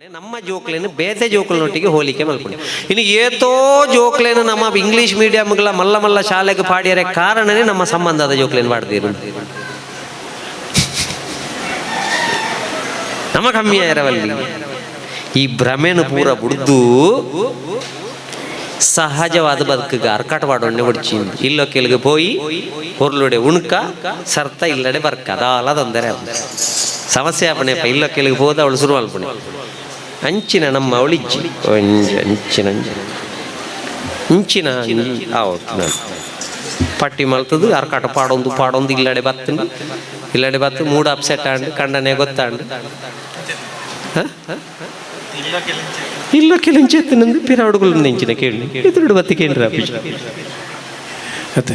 ನಮ್ಮ ಜೋಕ್ಲೇನು ಬೇತೆ ಜೋಕ್ಲನೊಟ್ಟಿಗೆ ಹೋಲಿಕೆ ಮಲ್ಕೊಂಡು ಇನ್ನು ಏತೋ ಜೋಕ್ಲೇನು ನಮ್ಮ ಇಂಗ್ಲಿಷ್ ಮೀಡಿಯಂಗಳ ಮಲ್ಲ ಮಲ್ಲ ಶಾಲೆಗೆ ಪಾಡಿಯರೆ ಕಾರಣನೇ ನಮ್ಮ ಸಂಬಂಧದ ಜೋಕ್ಲೇನು ಮಾಡ್ತೀರು ನಮ್ಮ ಕಮ್ಮಿ ಇರವಲ್ಲಿ ಈ ಭ್ರಮೆನು ಪೂರ ಬುಡ್ದು ಸಹಜವಾದ ಬದುಕಿಗೆ ಅರ್ಕಾಟ ಮಾಡೋಣ ಹೊಡ್ಚಿ. ಇಲ್ಲೋ ಕೆಲ್ಗೆ ಪೋಯಿ ಹೊರ್ಲುಡೆ ಉಣ್ಕ, ಸರ್ತ ಇಲ್ಲಡೆ ಬರ್ಕ. ಅದಾಲ ತೊಂದರೆ ಸಮಸ್ಯೆ ಆಪಣೆ ಇಲ್ಲೋ ಕೆಲ್ಗೆ ಹೋದ ಅವಳು ಶುರು ಅಲ್ಪಣೆ ಅಂಚಿನ ನಮ್ಮ ಅವಳಿಜ್ಜಿ. ಅಂಚಿನ ಅಂಚಿನ ನಾನು. ಪಟ್ಟಿ ಮಲ್ತದು ಅರ್ಕಾಟ ಪಾಡೊಂದು ಪಾಡೊಂದು ಇಲ್ಲಡೆ ಬತ್ತ. ಇಲ್ಲಡೆ ಬತ್ತು ಮೂಡ್ ಅಪ್ಸೆಟ್ ಆಂಡು ಕಂಡನೆ ಗೊತ್ತಾಂಡು? ಇಲ್ಲ ಕೆಲಂಚೆತ್ತನಂದು ಪಿರ ಹುಡುಗಲು ನೆಂಚಿನ ಕೇಳಿ. ಎದುರು ಬತ್ತಿ ಕೇಳಿ ಅತ್ತೆ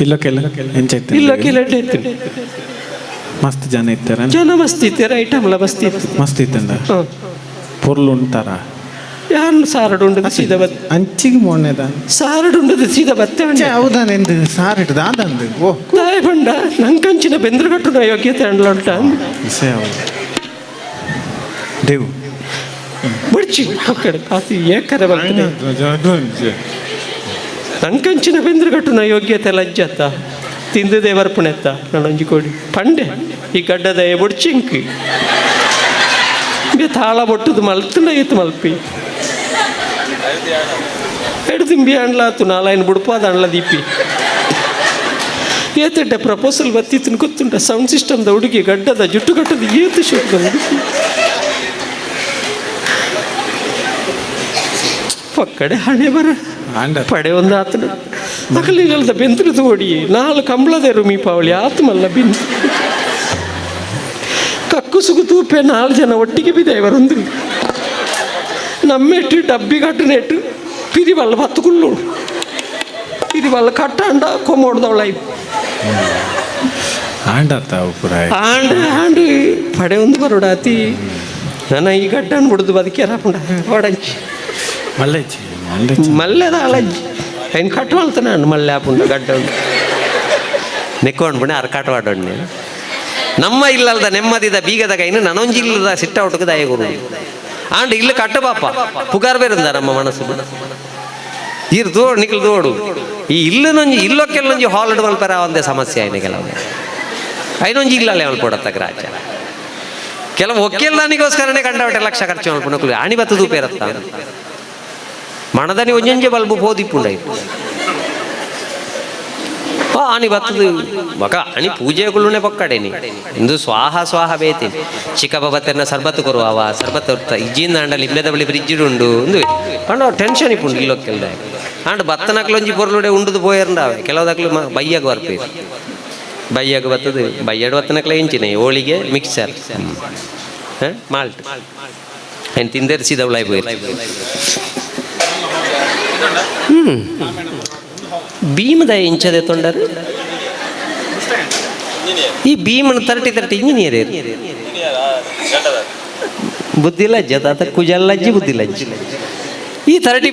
ಇಲ್ಲಕ್ಕೆಲ್ಲ ಎಂಚೈತೆ ಇಲ್ಲ ಎತ್ತನೆ ಮಸ್ತ್ ಜನ ಇತ್ತಾರ? ಜನ ಮಸ್ತ್ ಇತ್ತೆ ಐಟಮ್ಲ ಮಸ್ತ್ ಇತ್ತು. ಮಸ್ತ್ ಇತ್ತಂಡ ಹ. ಪೊರ್ಲು ಉಂಟಾರ ಯಾರು ಸಾರಡು ಉಂಡದು ಸೀದಾ ಬತ್ ಅಂಚಿಗೆ ಮೊನ್ನೆದ ಸಾರಡು ಉಂಡದು ಸೀದಾ ಬತ್ತೆ ಉಂಡೆ ಹೌದಾನೆಂದು ಸಾರಿಟ್ ದಾದಂದು ಓ ತಾಯಿ ಬಂಡ ನಂಕಂಚಿನ ಬೆಂದ್ರಗಟ್ಟುನ ಯೋಗ್ಯತೆ ಅಂಡ್ಲೊಂಟ ವಿಷಯ ಹೌದು ದೇವು ಬಡ್ಚಿ ಕಡೆ ಕಾಸಿ ಏಕರೆ ಬರ್ತದೆ ನಂಕಂಚಿನ ಬೆಂದ್ರಗಟ್ಟುನ ಯೋಗ್ಯತೆ ಲಜ್ಜತ್ತ ತಿಂದದೆ ಬರ್ಪುಣೆತ್ತ ನನ್ನೊಂಜಿ ಕೋಡಿ ಪಂಡೆ ಈ ಗಡ್ಡದ ಬುಡ್ಚಿಂಕಿ ಬೆ ತಾಳ ಬೊಟ್ಟದು ಮಲ್ತನ ಇತ್ತು ಮಲ್ಪಿ. ಎಡು ತಿಂಬಿ ಅಂಡ್ಲಾತು ನಾಲಾಯನ್ ಬುಡ್ಪಾದ ಅಂಡ್ಲ ದೀಪಿ. ಏತಡ್ಡೆ ಪ್ರಪೋಸಲ್ ಬತ್ತಿತ್ತು ಗೊತ್ತುಂಟ. ಸೌಂಡ್ ಸಿಸ್ಟಮ್ದ ಹುಡುಗಿ ಗಡ್ಡದ ಜುಟ್ಟು ಕಟ್ಟದ ಏತು ಶೋಕದ ಹುಡುಗಿ. ಪಕ್ಕಡೆ ಹಣೆ ಬರ. ಆಂಡ ಪಡೆ ಒಂದು ಆತನ ಮಕ್ಕಳಿಗಲ್ದ ತೋಡಿ ಓಡಿ ನಾಲ್ ಕಂಬಳದ ರುಮಿ ಪಾವಳಿ ಆತ ಮಲ್ಲ ಬಿಂದು. ಕಕ್ಕು ಸುಗು ತೂಪೆ ನಾಲ್ ಜನ ಒಟ್ಟಿಗೆ ಬಿದೆ ಇವರೊಂದು ನಮ್ಮೆಟ್ಟು ಡಬ್ಬಿ ಕಟ್ಟು ನೆಟ್ಟು ಪಿರಿ ಬಲ್ಲ ಬತ್ತುಕುಳ್ಳು ಪಿರಿ ಬಲ್ಲ ಕಟ್ಟಾಂಡ ಕೊಮ್ಮೊಡ್ದವಳ ಆಂಡತ್ತ ಪುರ ಆಂಡ್ ಆಂಡ್ ಪಡೆ ಒಂದು ಬರೋಡಾತಿ ನನ್ನ ಈ ಗಡ್ಡನ್ ಬಿಡ್ದು ಬದುಕ್ಯಾರ ಪುಂಡ ಹೊಡಂಚಿ ಮಲ್ಲೈಚಿ ಮಂಡೈಚಿ ಮಲ್ಲೆದ ಅಲಜ್ಜಿ ఆయన కట్టవలుతున్నాను మళ్ళీ లేకుండా గడ్డ ನೆಕ್ಕೊಂಡು ಬಿಡಿ ಅರ್ಕಾಟ ವಾಡೋಣ್ಣೆ ನಮ್ಮ ಇಲ್ಲಲ್ದ ನೆಮ್ಮದಿದ ಬೀಗದ ಕೈನು ನನೊಂಜಿ ಇಲ್ಲದ ಸಿಟ್ಟ ದಾಯೆ ದಯಗುರು ಆಂಡ್ ಇಲ್ಲಿ ಕಟ್ಟ ಪಾಪ. ಪುಗಾರ್ ಬೇರೆಂದ ನಮ್ಮ ಮನಸ್ಸು. ಇರ್ ದೋಡು, ನಿಖಲ್ ದೋಡು. ಈ ಇಲ್ಲನೊಂಜಿ, ಇಲ್ಲೊಕ್ಕೆಲ್ಲೊಂಜಿ ಹಾಲಿಡ್ ಮಲ್ಪರ ಒಂದೇ ಸಮಸ್ಯೆ ಆಯ್ನೆ ಕೆಲವು ಐನೊಂಜಿ ಇಲ್ಲಲ್ಲೇ ಮಲ್ಪಡತ್ತ ರಾಜ ಕೆಲವು ಒಕ್ಕೆಲ್ದಾನಿಗೋಸ್ಕರನೇ ಕಂಡವಟೆ ಲಕ್ಷ ಖರ್ಚು ಮಾಡ್ಕೊಂಡು ಅಣಿ ಬತ್ತದು ಪೇರತ್ತ. ಮಣದನಿ ಒಂಜೊಂಜೆ ಬಲ್ಬು ಪೋದಿಪ್ಪುಂಡ ಆ ಆನಿ ಬತ್ತದು. ಬಕ ಅಣಿ ಪೂಜೆಗಳನ್ನೇ ಬೊಕ್ಕಡೆನಿ. ಇಂದು ಸ್ವಾಹ ಸ್ವಾಹ ಬೇತಿ. ಚಿಕ್ಕ ಬಬತ್ತೆರ್ನ ಸರ್ಬತ್ ಕೊರುವ ಅವ ಸರ್ಬತ್ ಇಜ್ಜಿಂದ ಅಂಡಲ್ಲಿ ಇಬ್ಬೆದ ಬಳಿ ಫ್ರಿಜ್ ಉಂಡು ಉಂದು ಟೆನ್ಷನ್ ಇಪ್ಪುಂಡು ಇಲ್ಲೋ ಕೆಲದ ಅಂಡ ಬತ್ತನಕ್ಲೊಂಜಿ ಪೊರ್ಲುಡೆ ಉಂಡುದು ಪೋಯರ್ಂಡಾವೆ ಕೆಲವುದಕ್ಲು ಬೈಯಾಗ ಬರ್ಪೇ ಬೈಯಾಗ ಬತ್ತದು ಬೈಯಡು ಬತ್ತನಕ್ಲ ಇಂಚಿನ, ಹೋಳಿಗೆ ಮಿಕ್ಸರ್ ಹಾಂ ಮಾಲ್ಟ್ ಏನು ತಿಂದೆರಿಸಿದವಳಾಯ್ಬೋದು ಹ್ಞೂ ಭೀಮದ ಇಂಚದೆ ತೊಂಡರು? ಈ ಭೀಮನ ತರ್ಟಿ ತರ್ಟಿ ಇಂಜಿನಿಯರ್ ಬುದ್ಧಿ ಲಜ್ಜ ತಾತ ಕುಜಲ್ಲಜ್ಜಿ ಬುದ್ಧಿ ಲಜ್ಜಿ ಈ ತರಟಿ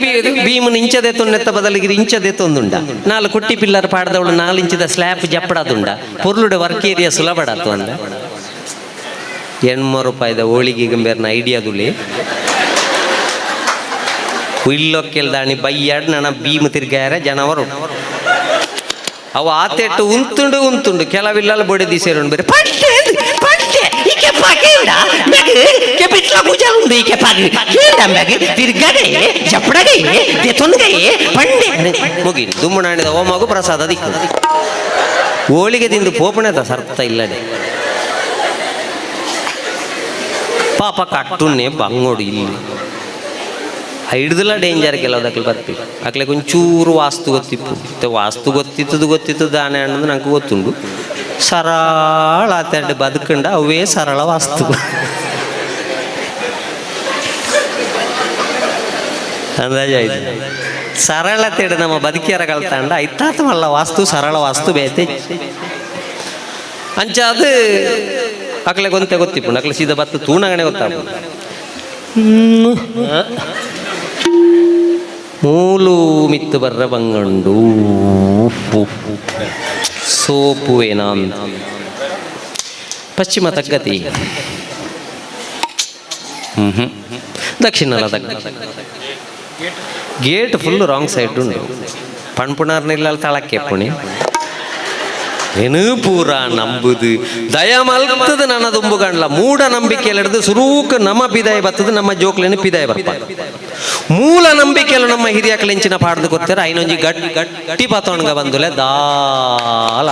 ಭೀಮನ ಇಂಚದೆ ತೊಂಡೆತ್ತ ಬದಲಿಗೆ ಇಂಚದೆ ತೊಂದುಂಡ. ನಾಲ್ ಕುಟ್ಟಿ ಪಿಲ್ಲರ್ ಪಾಡ್ದವಳು ನಾಲ್ ಇಂಚಿದ ಸ್ಲ್ಯಾಪ್ ಜಪ್ಪಡದುಂಡ. ಪೊರ್ಲುಡೆ ವರ್ಕ್ ಏರಿಯಾ ಸುಲಭಡಾತು ಅಂದ. ಎಣ್ಮೂರು ರೂಪಾಯಿದ ಹೋಳಿಗೆ ಗಂಬೇರ್ನ ಐಡಿಯಾದುಲಿ ಉಳ್ಳೊಕ್ಕೆಲ್ದಾಣಿ ಬೈಯಾಡ್ ನನ್ನ ಭೀಮ ತಿರ್ಗಾರ ಜನವರು ಅವ ಆತೆಟ್ಟು ಉಂತುಂಡು ಉಂತುಂಡು. ಕೆಲವಿಲ್ಲಲ್ಲ ಬೊಡೆದಿ ಸೇರೋಣ ಬೇರೆ. ಪಂಡೆ ಪಂಡೆ ಈಕೆ ಪಗೇಡ ಮೆಗ್ ಕೆ ಬಿಟ್ಲ ಗುಜಲ್ ಉಂಡು ಈಕೆ ಪಗಿ ಕೇಡ ಮೆಗ್ ತಿರ್ಗಡೆ ಜಪ್ಪಡಗೆ ಪಂಡೆ. ಮುಗಿ, ದುಮ್ಮನಾಣಿದ ಮಗು ಪ್ರಸಾದ ದಿಕ್ಕು. ಹೋಳಿಗೆ ದಿಂದು ಪೋಪಣೆದ ಸರ್ತ ಇಲ್ಲನೆ. ಪಾಪ ಕಟ್ಟುನೆ ಬಂಗೋಡು ಇಲ್ಲಿ. ಹಿಡ್ದಲ್ಲ ಡೇಂಜರ್ ಕೆಲವದಕ್ಕೆ ಬರ್ತೀವಿ. ಅಕ್ಲೆ ಒಂಚೂರು ವಾಸ್ತು ಗೊತ್ತಿತ್ತು. ಮತ್ತೆ ವಾಸ್ತು ಗೊತ್ತಿತ್ತದು ಗೊತ್ತಿತ್ತು ದಾನೆ ಅನ್ನೋದು ನನಗೆ ಗೊತ್ತುಂಡು ಸರಳ ಆತಡ್ಡೆ ಬದುಕಂಡ ಅವೇ ಸರಳ ವಾಸ್ತು. ಅಂದಾಜಾಯ್ತು ಸರಳತೆ ನಮ್ಮ ಬದುಕಿಯರ ಕಲ್ತಾಂಡ ಇತ್ತಾತಮಲ್ಲ ಮಲ್ಲ ವಾಸ್ತು ಸರಳ ವಾಸ್ತು ಬೇತೆ. ಅಂಚ ಅದು ಅಕ್ಲೆ ಗೊಂತೆ ಗೊತ್ತಿಪ್ಪು ಅಕ್ಲೆ ಸೀದಾ ಬತ್ತು ತೂಣಗಣೆ ಗೊತ್ತಾಗ ಮೂಲು ಮಿತ್ತು ಬರ್ರ ಬಂಗಂಡು ಸೋಪುವೇನ ಪಶ್ಚಿಮ ತಗ್ಗತಿ. ಹ್ಮ್ ದಕ್ಷಿಣಲ ದಕ್ಕ ಗೇಟ್ ಫುಲ್ ರಾಂಗ್ ಸೈಡ್ ಉಂಡು ಇಲ್ಲ ತಳಕ್ಕೆ ಪುಣಿ. ಏನು ಪೂರ ನಂಬುದು. ದಯ ಮಲ್ತದ ನನ್ನ ದುಂಬು ಗಂಡ್ಲ. ಮೂಢ ನಂಬಿಕೆ ಹಿಡಿದು ಸುರೂಕ ನಮ್ಮ ಪಿದಾಯ ಬರ್ತದೆ ನಮ್ಮ ಜೋಕ್ಲೇನು ಪಿದಾಯ ಬರ್ಪ ಮೂಲ ನಂಬಿಕೆಯಲ್ಲ ನಮ್ಮ ಹಿರಿಯ ಕಲೆಂಚಿನ ಪಾಡ್ದು ಗೊತ್ತಾರ ಐನೊಂಜಿ ಗಟ್ಟಿ ಗಟ್ಟಿ ಪತೊಣ್ಗ ಬಂದುಲೆ ದಾಲ.